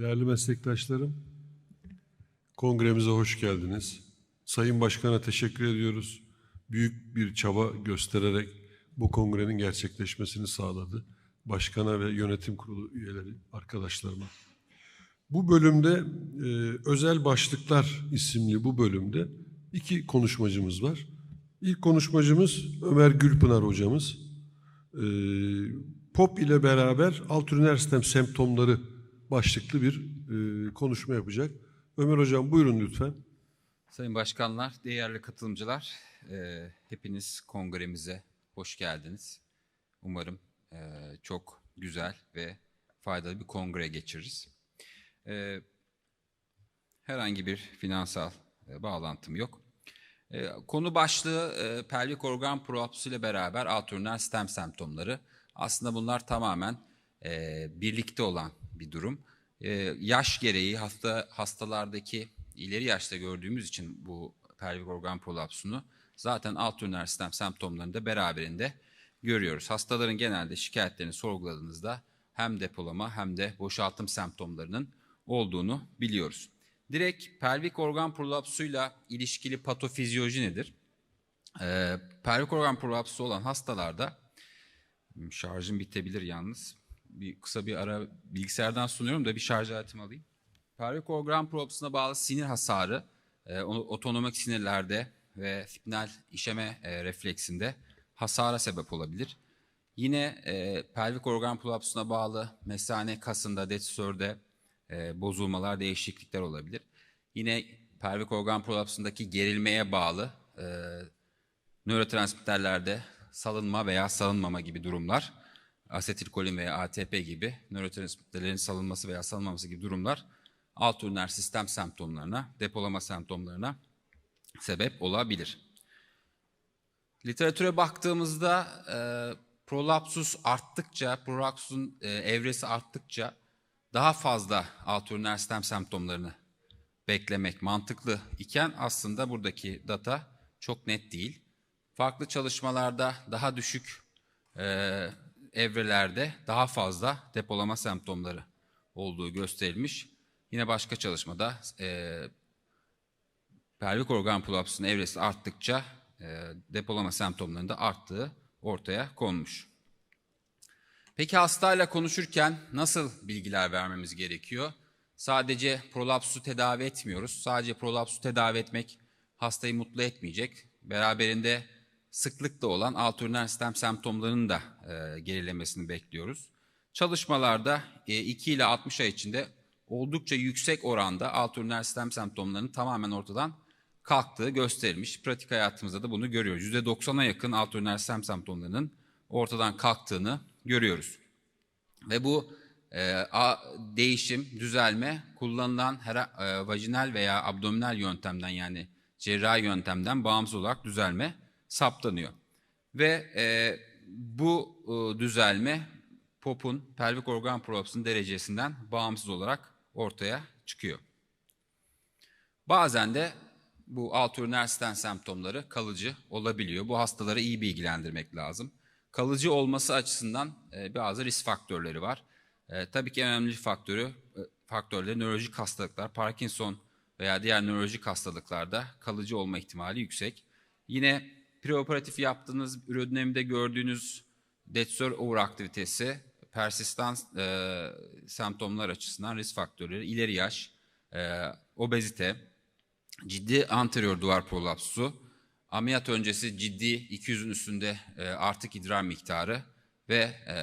Değerli meslektaşlarım, kongremize hoş geldiniz. Sayın Başkan'a teşekkür ediyoruz. Büyük bir çaba göstererek bu kongrenin gerçekleşmesini sağladı. Başkana ve yönetim kurulu üyeleri, arkadaşlarıma. Bu bölümde e, özel başlıklar isimli bu bölümde iki konuşmacımız var. İlk konuşmacımız Ömer Gülpınar hocamız. E, POP ile beraber altürner sistem semptomları başlıklı bir e, konuşma yapacak. Ömer hocam buyurun lütfen. Sayın başkanlar, değerli katılımcılar, e, hepiniz kongremize hoş geldiniz. Umarım e, çok güzel ve faydalı bir kongre geçiririz. E, herhangi bir finansal e, bağlantım yok. E, konu başlığı e, pelvik organ prolapsı ile beraber altürner stem semptomları. Aslında bunlar tamamen e, birlikte olan bir durum. E, yaş gereği hasta hastalardaki ileri yaşta gördüğümüz için bu pelvik organ prolapsunu zaten altürner stem semptomlarını da beraberinde görüyoruz. Hastaların genelde şikayetlerini sorguladığınızda hem depolama hem de boşaltım semptomlarının olduğunu biliyoruz. Direkt pelvik organ prolapsuyla ilişkili patofizyoloji nedir? Ee, pelvik organ prolapsı olan hastalarda Hmm, şarjım bitebilir yalnız. Bir kısa bir ara bilgisayardan sunuyorum da bir şarj aletimi alayım. Pelvik organ prolapsına bağlı sinir hasarı e, otonomik sinirlerde ve spinal işeme e, refleksinde hasara sebep olabilir. Yine e, pelvik organ prolapsına bağlı mesane kasında, desisörde e, bozulmalar, değişiklikler olabilir. Yine pelvik organ prolapsındaki gerilmeye bağlı e, nörotransmitterlerde salınma veya salınmama gibi durumlar, asetilkolin veya ATP gibi nörotransmitterlerin salınması veya salınmaması gibi durumlar alt üriner sistem semptomlarına, depolama semptomlarına sebep olabilir. Literatüre baktığımızda e, prolapsus arttıkça, prolapsusun e, evresi arttıkça daha fazla alt üriner sistem semptomlarını beklemek mantıklı iken aslında buradaki data çok net değil. Farklı çalışmalarda daha düşük e, evrelerde daha fazla depolama semptomları olduğu gösterilmiş. Yine başka çalışmada e, pelvik organ prolapsının evresi arttıkça e, depolama semptomlarının da arttığı ortaya konmuş. Peki hastayla konuşurken nasıl bilgiler vermemiz gerekiyor? Sadece prolapsu tedavi etmiyoruz. Sadece prolapsu tedavi etmek hastayı mutlu etmeyecek. Beraberinde sıklıkla olan alt üriner sistem semptomlarının da e, gerilemesini bekliyoruz. Çalışmalarda e, 2 ile 60 ay içinde oldukça yüksek oranda alt üriner sistem semptomlarının tamamen ortadan kalktığı gösterilmiş. Pratik hayatımızda da bunu görüyoruz. %90'a yakın alt üriner sistem semptomlarının ortadan kalktığını görüyoruz. Ve bu e, a, değişim, düzelme kullanılan her, e, vajinal veya abdominal yöntemden yani cerrahi yöntemden bağımsız olarak düzelme saptanıyor. Ve e, bu e, düzelme POP'un pelvik organ prolapsının derecesinden bağımsız olarak ortaya çıkıyor. Bazen de bu alt üriner stent semptomları kalıcı olabiliyor. Bu hastaları iyi bilgilendirmek lazım. Kalıcı olması açısından e, bazı risk faktörleri var. E, tabii ki en önemli faktörü e, faktörleri nörolojik hastalıklar, Parkinson veya diğer nörolojik hastalıklarda kalıcı olma ihtimali yüksek. Yine preoperatif yaptığınız ürodinamide gördüğünüz detsör overaktivitesi, persistans e, semptomlar açısından risk faktörleri, ileri yaş, e, obezite, ciddi anterior duvar prolapsu, ameliyat öncesi ciddi 200'ün üstünde e, artık idrar miktarı ve e,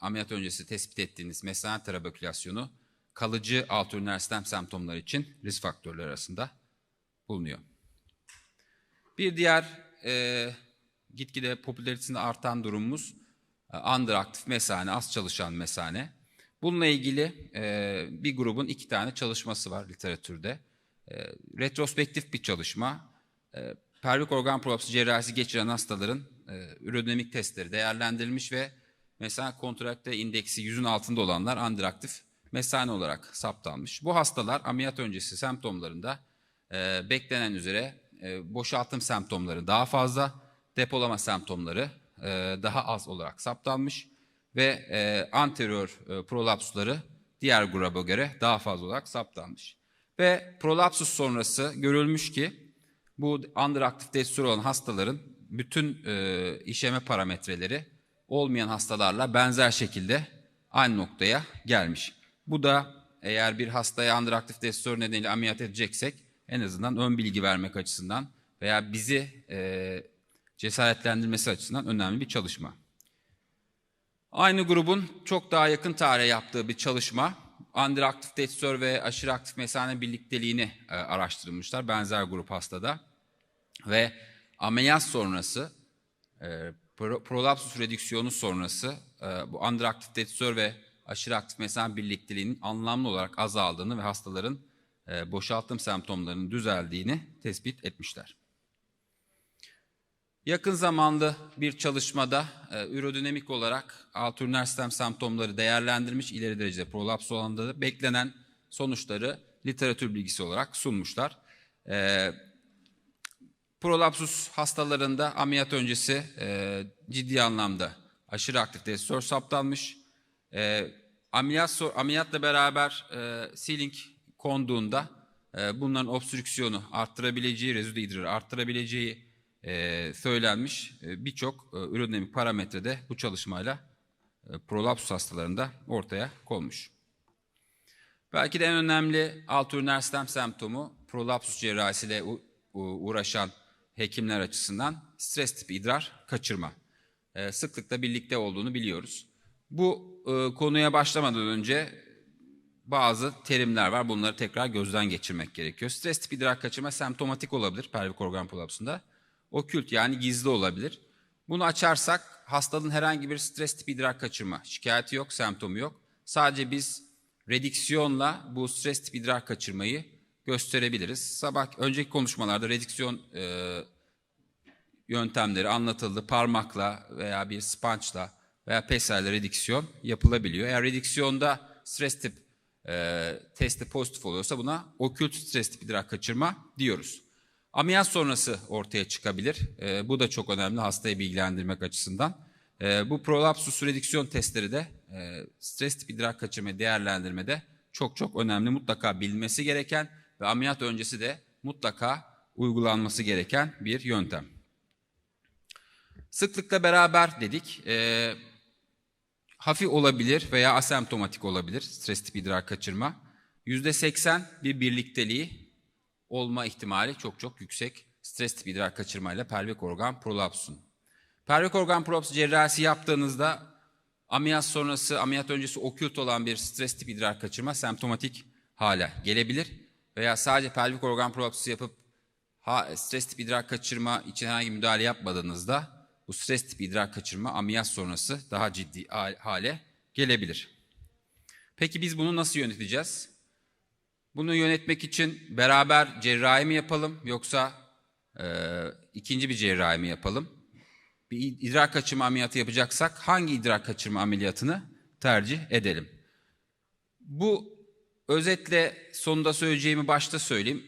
ameliyat öncesi tespit ettiğiniz mesane trabekülasyonu kalıcı alt üriner stem semptomları için risk faktörleri arasında bulunuyor. Bir diğer e, gitgide popülaritesinde artan durumumuz e, underaktif mesane, az çalışan mesane. Bununla ilgili e, bir grubun iki tane çalışması var literatürde. E, retrospektif bir çalışma. E, pelvik organ prolapsı cerrahisi geçiren hastaların e, ürodinamik testleri değerlendirilmiş ve mesela kontrakte indeksi yüzün altında olanlar underaktif mesane olarak saptanmış. Bu hastalar ameliyat öncesi semptomlarında e, beklenen üzere e, boşaltım semptomları daha fazla, depolama semptomları e, daha az olarak saptanmış ve e, anterior e, prolapsları diğer gruba göre daha fazla olarak saptanmış. Ve prolapsus sonrası görülmüş ki bu underaktif testosteron olan hastaların bütün işeme parametreleri olmayan hastalarla benzer şekilde aynı noktaya gelmiş. Bu da eğer bir hastaya underaktif testosteron nedeniyle ameliyat edeceksek en azından ön bilgi vermek açısından veya bizi e, cesaretlendirmesi açısından önemli bir çalışma. Aynı grubun çok daha yakın tarihe yaptığı bir çalışma, underaktif testosteron ve aşırı aktif mesane birlikteliğini e, araştırmışlar benzer grup hastada. Ve ameliyat sonrası, e, pro- prolapsus redüksiyonu sonrası e, bu underaktif testosteron ve aşırı aktif mesane birlikteliğinin anlamlı olarak azaldığını ve hastaların boşaltım semptomlarının düzeldiğini tespit etmişler. Yakın zamanlı bir çalışmada e, ürodinamik olarak alt üriner sistem semptomları değerlendirmiş, ileri derecede prolaps olanında da beklenen sonuçları literatür bilgisi olarak sunmuşlar. E, prolapsus hastalarında ameliyat öncesi e, ciddi anlamda aşırı aktif testosteron saptanmış. E, ameliyat ameliyatla beraber e, sealing konduğunda e, bunların obstrüksiyonu arttırabileceği, rezüde idrarı arttırabileceği e, söylenmiş. E, Birçok e, ürodinamik parametrede bu çalışmayla e, prolapsus hastalarında ortaya konmuş. Belki de en önemli alt üriner sistem semptomu prolapsus cerrahisiyle uğraşan hekimler açısından stres tipi idrar kaçırma. Ee, sıklıkla birlikte olduğunu biliyoruz. Bu e, konuya başlamadan önce bazı terimler var. Bunları tekrar gözden geçirmek gerekiyor. Stres tipi idrar kaçırma semptomatik olabilir pelvik organ prolapsunda. Okült yani gizli olabilir. Bunu açarsak hastalığın herhangi bir stres tipi idrar kaçırma şikayeti yok, semptomu yok. Sadece biz rediksiyonla bu stres tipi idrar kaçırmayı gösterebiliriz. Sabah önceki konuşmalarda rediksiyon e, yöntemleri anlatıldı. Parmakla veya bir sponge'la veya pesayla rediksiyon yapılabiliyor. Eğer rediksiyonda stres tip e, testi pozitif oluyorsa buna okült stres tip idrar kaçırma diyoruz. Ameliyat sonrası ortaya çıkabilir. E, bu da çok önemli hastayı bilgilendirmek açısından. E, bu prolapsus rediksiyon testleri de e, stres tip idrar kaçırma değerlendirmede çok çok önemli. Mutlaka bilinmesi gereken ve ameliyat öncesi de mutlaka uygulanması gereken bir yöntem. Sıklıkla beraber dedik. E, hafif olabilir veya asemptomatik olabilir stres tipi idrar kaçırma. %80 bir birlikteliği olma ihtimali çok çok yüksek stres tipi idrar kaçırmayla pelvik organ prolapsun. Pelvik organ prolapsu cerrahisi yaptığınızda ameliyat sonrası, ameliyat öncesi okült olan bir stres tipi idrar kaçırma semptomatik hale gelebilir. Veya sadece pelvik organ prolapsu yapıp ha, stres tipi idrar kaçırma için herhangi müdahale yapmadığınızda bu stres tipi idrar kaçırma ameliyat sonrası daha ciddi hal- hale gelebilir. Peki biz bunu nasıl yöneteceğiz? Bunu yönetmek için beraber cerrahi mi yapalım yoksa e, ikinci bir cerrahi mi yapalım? Bir idrar kaçırma ameliyatı yapacaksak hangi idrar kaçırma ameliyatını tercih edelim? Bu özetle sonunda söyleyeceğimi başta söyleyeyim.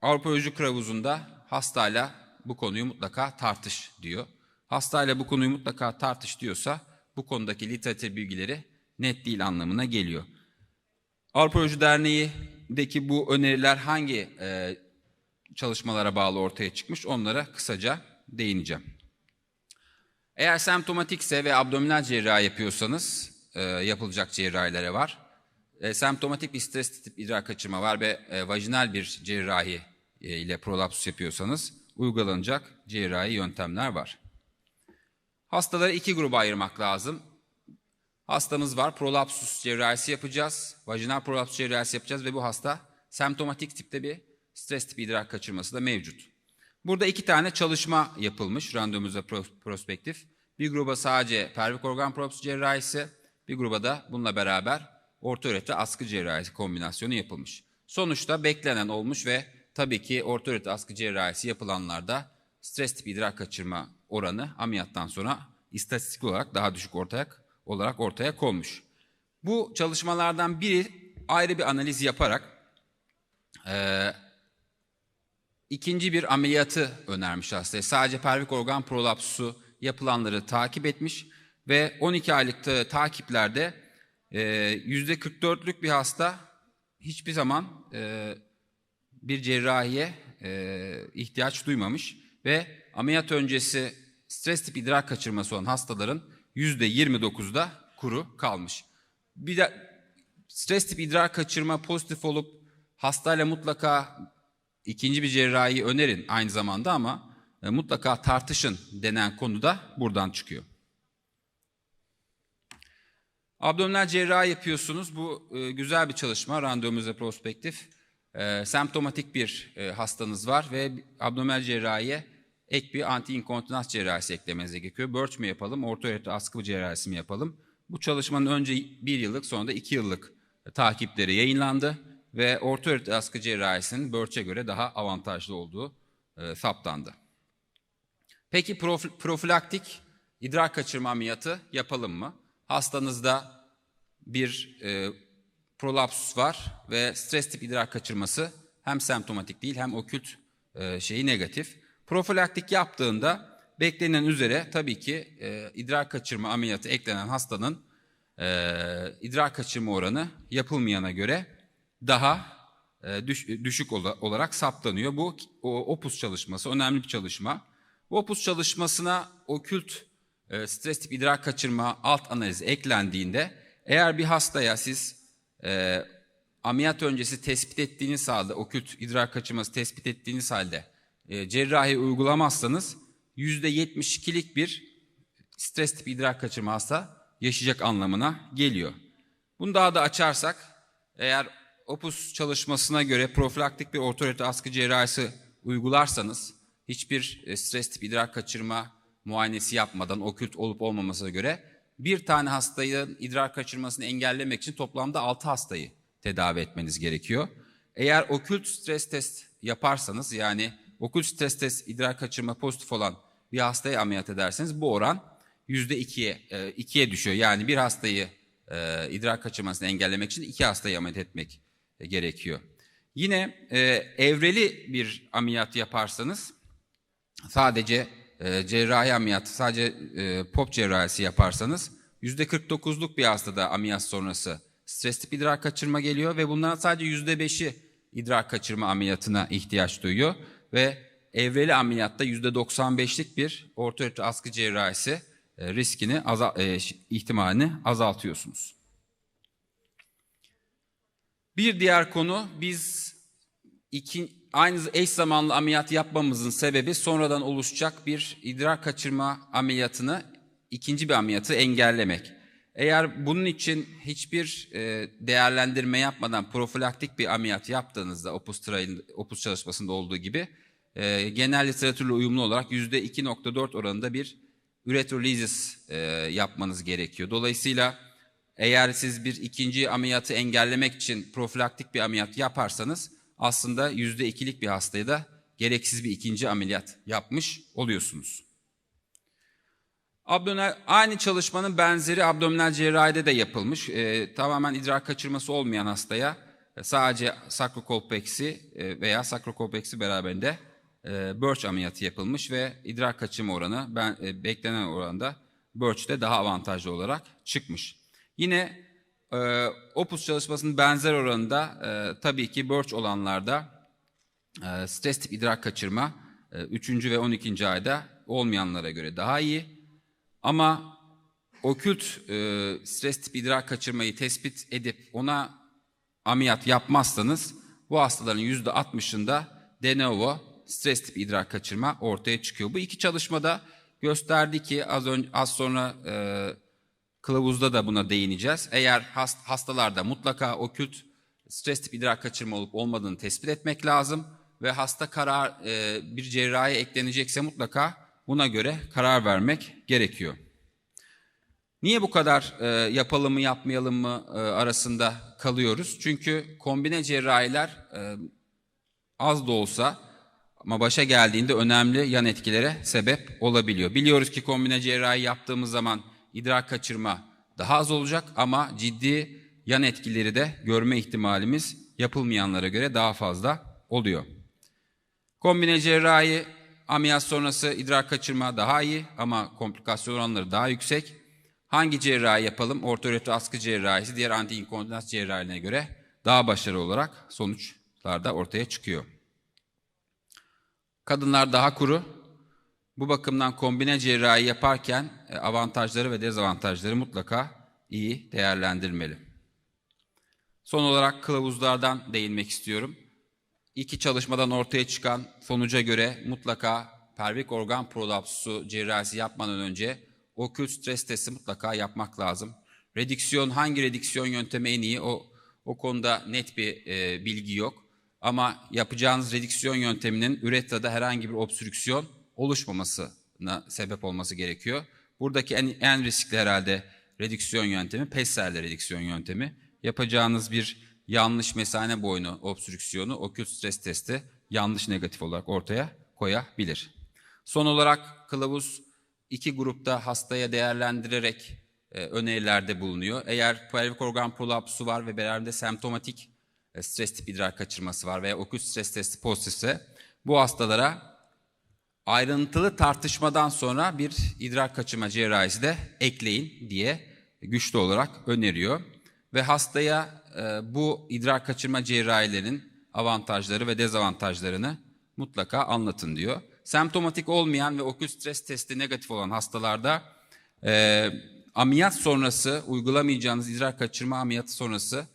Avrupa Özcü Kılavuzu'nda hastayla bu konuyu mutlaka tartış diyor. Hastayla bu konuyu mutlaka tartış diyorsa bu konudaki literatür bilgileri net değil anlamına geliyor. Özcü Derneği'deki bu öneriler hangi e, çalışmalara bağlı ortaya çıkmış onlara kısaca değineceğim. Eğer semptomatikse ve abdominal cerrahi yapıyorsanız e, yapılacak cerrahilere var. E, semptomatik bir stres tip idrar kaçırma var ve e, vajinal bir cerrahi e, ile prolapsus yapıyorsanız uygulanacak cerrahi yöntemler var. Hastaları iki gruba ayırmak lazım. Hastamız var, prolapsus cerrahisi yapacağız, vajinal prolapsus cerrahisi yapacağız ve bu hasta semptomatik tipte bir stres tipi idrar kaçırması da mevcut. Burada iki tane çalışma yapılmış randomize pro- prospektif. Bir gruba sadece pelvik organ prolapsus cerrahisi, bir gruba da bununla beraber orta ürete askı cerrahisi kombinasyonu yapılmış. Sonuçta beklenen olmuş ve tabii ki orta ürete askı cerrahisi yapılanlarda stres tipi idrar kaçırma oranı ameliyattan sonra istatistik olarak daha düşük ortaya olarak ortaya konmuş. Bu çalışmalardan biri ayrı bir analiz yaparak eee, ikinci bir ameliyatı önermiş hastaya. Sadece pelvik organ prolapsu yapılanları takip etmiş ve 12 aylık ta- takiplerde e, yüzde 44'lük bir hasta hiçbir zaman e, bir cerrahiye e, ihtiyaç duymamış ve ameliyat öncesi stres tip idrar kaçırması olan hastaların yüzde 29'da kuru kalmış. Bir de stres tip idrar kaçırma pozitif olup hastayla mutlaka ikinci bir cerrahi önerin aynı zamanda ama e, mutlaka tartışın denen konu da buradan çıkıyor. Abdominal cerrahi yapıyorsunuz. Bu e, güzel bir çalışma, randomize prospektif. E, semptomatik bir e, hastanız var ve abdominal cerrahiye ek bir anti-inkontinans cerrahisi eklemeniz gerekiyor. Birch mi yapalım, üretli askı cerrahisi mi yapalım? Bu çalışmanın önce bir yıllık sonra da iki yıllık takipleri yayınlandı ve üretli askı cerrahisinin Birch'e göre daha avantajlı olduğu e, saptandı. Peki profi- profilaktik idrar kaçırma ameliyatı yapalım mı? Hastanızda bir e, prolapsus var ve stres tip idrar kaçırması hem semptomatik değil hem okült e, şeyi negatif. Profilaktik yaptığında beklenen üzere tabii ki e, idrar kaçırma ameliyatı eklenen hastanın e, idrar kaçırma oranı yapılmayana göre daha e, düş- düşük ola- olarak saptanıyor. Bu o, opus çalışması önemli bir çalışma. Bu opus çalışmasına okült e, stres tip idrar kaçırma alt analizi eklendiğinde eğer bir hastaya siz e, ameliyat öncesi tespit ettiğiniz halde okült idrar kaçırması tespit ettiğiniz halde e, cerrahi uygulamazsanız %72'lik bir stres tip idrar kaçırma hasta yaşayacak anlamına geliyor. Bunu daha da açarsak eğer opus çalışmasına göre profilaktik bir ortorite askı cerrahisi uygularsanız hiçbir e, stres tip idrar kaçırma muayenesi yapmadan okült olup olmamasına göre bir tane hastayı idrar kaçırmasını engellemek için toplamda 6 hastayı tedavi etmeniz gerekiyor. Eğer okült stres test yaparsanız yani okült stres test idrar kaçırma pozitif olan bir hastayı ameliyat ederseniz bu oran %2'ye e, ikiye düşüyor. Yani bir hastayı e, idrar kaçırmasını engellemek için iki hastayı ameliyat etmek e, gerekiyor. Yine e, evreli bir ameliyat yaparsanız sadece e, cerrahi ameliyat, sadece e, pop cerrahisi yaparsanız %49'luk bir hastada ameliyat sonrası stres tip idrar kaçırma geliyor ve bunların sadece %5'i idrar kaçırma ameliyatına ihtiyaç duyuyor ve evreli ameliyatta %95'lik bir orta üretli askı cerrahisi e, riskini, azal, e, ihtimalini azaltıyorsunuz. Bir diğer konu biz iki, aynı eş zamanlı ameliyat yapmamızın sebebi sonradan oluşacak bir idrar kaçırma ameliyatını ikinci bir ameliyatı engellemek. Eğer bunun için hiçbir e, değerlendirme yapmadan profilaktik bir ameliyat yaptığınızda opus, trial, opus çalışmasında olduğu gibi e, genel literatürle uyumlu olarak %2.4 oranında bir üretrolisis e, yapmanız gerekiyor. Dolayısıyla eğer siz bir ikinci ameliyatı engellemek için profilaktik bir ameliyat yaparsanız aslında yüzde ikilik bir hastaya da gereksiz bir ikinci ameliyat yapmış oluyorsunuz. Abdominal, aynı çalışmanın benzeri abdominal cerrahide de yapılmış. Ee, tamamen idrar kaçırması olmayan hastaya e, sadece sakrokolpeksi e, veya sakrokolpeksi beraberinde e, Birch ameliyatı yapılmış ve idrar kaçırma oranı ben, e, beklenen oranda Birch'te daha avantajlı olarak çıkmış. Yine e, Opus çalışmasının benzer oranında e, tabii ki Birch olanlarda e, stres tip idrar kaçırma e, 3. ve 12. ayda olmayanlara göre daha iyi. Ama okült e, stres tip idrar kaçırmayı tespit edip ona ameliyat yapmazsanız bu hastaların %60'ında de novo stres tip idrar kaçırma ortaya çıkıyor. Bu iki çalışmada gösterdi ki az, önce, az sonra e, kılavuzda da buna değineceğiz. Eğer hast, hastalarda mutlaka okült stres tip idrar kaçırma olup olmadığını tespit etmek lazım ve hasta karar e, bir cerrahi eklenecekse mutlaka buna göre karar vermek gerekiyor. Niye bu kadar e, yapalım mı yapmayalım mı e, arasında kalıyoruz? Çünkü kombine cerrahiler e, az da olsa ama başa geldiğinde önemli yan etkilere sebep olabiliyor. Biliyoruz ki kombine cerrahi yaptığımız zaman idrar kaçırma daha az olacak ama ciddi yan etkileri de görme ihtimalimiz yapılmayanlara göre daha fazla oluyor. Kombine cerrahi ameliyat sonrası idrar kaçırma daha iyi ama komplikasyon oranları daha yüksek. Hangi cerrahi yapalım? Ortoretro askı cerrahisi diğer anti inkontinans cerrahilerine göre daha başarılı olarak sonuçlarda ortaya çıkıyor. Kadınlar daha kuru. Bu bakımdan kombine cerrahi yaparken e, avantajları ve dezavantajları mutlaka iyi değerlendirmeli. Son olarak kılavuzlardan değinmek istiyorum. İki çalışmadan ortaya çıkan sonuca göre mutlaka pelvik organ prolapsusu cerrahisi yapmadan önce okült stres testi mutlaka yapmak lazım. Redüksiyon hangi redüksiyon yöntemi en iyi o o konuda net bir e, bilgi yok. Ama yapacağınız redüksiyon yönteminin üretrada herhangi bir obstrüksiyon oluşmamasına sebep olması gerekiyor. Buradaki en, en riskli herhalde redüksiyon yöntemi Pesser'le redüksiyon yöntemi. Yapacağınız bir yanlış mesane boynu obstrüksiyonu okült stres testi yanlış negatif olarak ortaya koyabilir. Son olarak kılavuz iki grupta hastaya değerlendirerek e, önerilerde bulunuyor. Eğer pelvik organ prolapsu var ve beraberinde semptomatik e, stres tip idrar kaçırması var veya okült stres testi pozitifse bu hastalara ayrıntılı tartışmadan sonra bir idrar kaçırma cerrahisi de ekleyin diye güçlü olarak öneriyor. Ve hastaya e, bu idrar kaçırma cerrahilerinin avantajları ve dezavantajlarını mutlaka anlatın diyor. Semptomatik olmayan ve okült stres testi negatif olan hastalarda e, ameliyat sonrası uygulamayacağınız idrar kaçırma ameliyatı sonrası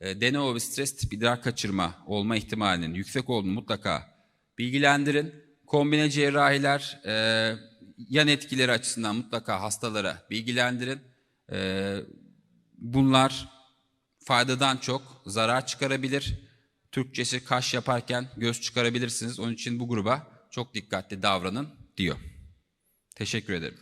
e, novo bir stres tip idrar kaçırma olma ihtimalinin yüksek olduğunu mutlaka bilgilendirin. Kombine cerrahiler e, yan etkileri açısından mutlaka hastalara bilgilendirin. E, bunlar faydadan çok zarar çıkarabilir. Türkçesi kaş yaparken göz çıkarabilirsiniz. Onun için bu gruba çok dikkatli davranın diyor. Teşekkür ederim.